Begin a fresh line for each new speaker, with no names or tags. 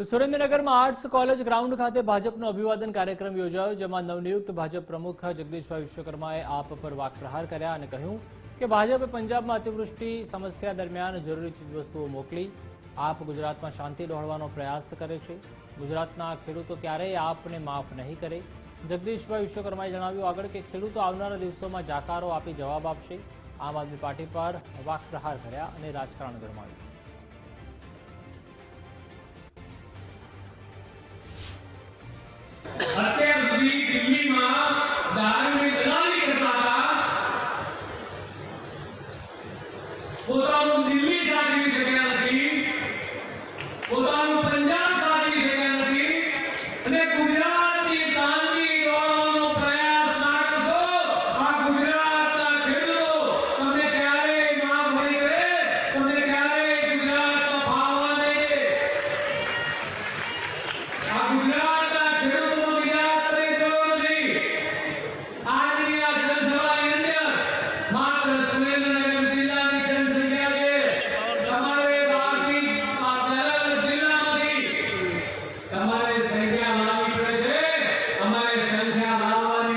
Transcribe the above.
તો સુરેન્દ્રનગરમાં arts college ground ખાતે ભાજપનો અભિવાદન કાર્યક્રમ યોજાયો, જેમાં નવનિયુક્ત ભાજપ પ્રમુખ જગદીશભાઈ વિશ્વકર્માએ આપ પર વાકપ્રહાર કર્યા અને કહ્યું કે ભાજપે પંજાબમાં અતિવૃષ્ટિ સમસ્યા દરમિયાન જરૂરી ચીજવસ્તુઓ મોકલી, આપ ગુજરાતમાં શાંતિ દોહળવાનો પ્રયાસ કરે છે. ગુજરાતના ખેડૂતો ક્યારેય આપને માફ નહીં કરે. જગદીશભાઈ વિશ્વકર્માએ જણાવ્યું આગળ કે ખેડૂતો આવનારા દિવસોમાં જાકારો આપી જવાબ આપશે. આમ આદમી પાર્ટી પર વાકપ્રહાર કર્યા અને રાજકારણ ગરમાવ્યું. પોતાનું દિલ્હી સાચવી શક્યા નથી, પોતાનું પંજાબ સાચવી શક્યા નથી અને ગુજરાતની ના કરશો. આ ગુજરાતના તમને ક્યારેય માફ ભાવ નહીં આ ગુજરાત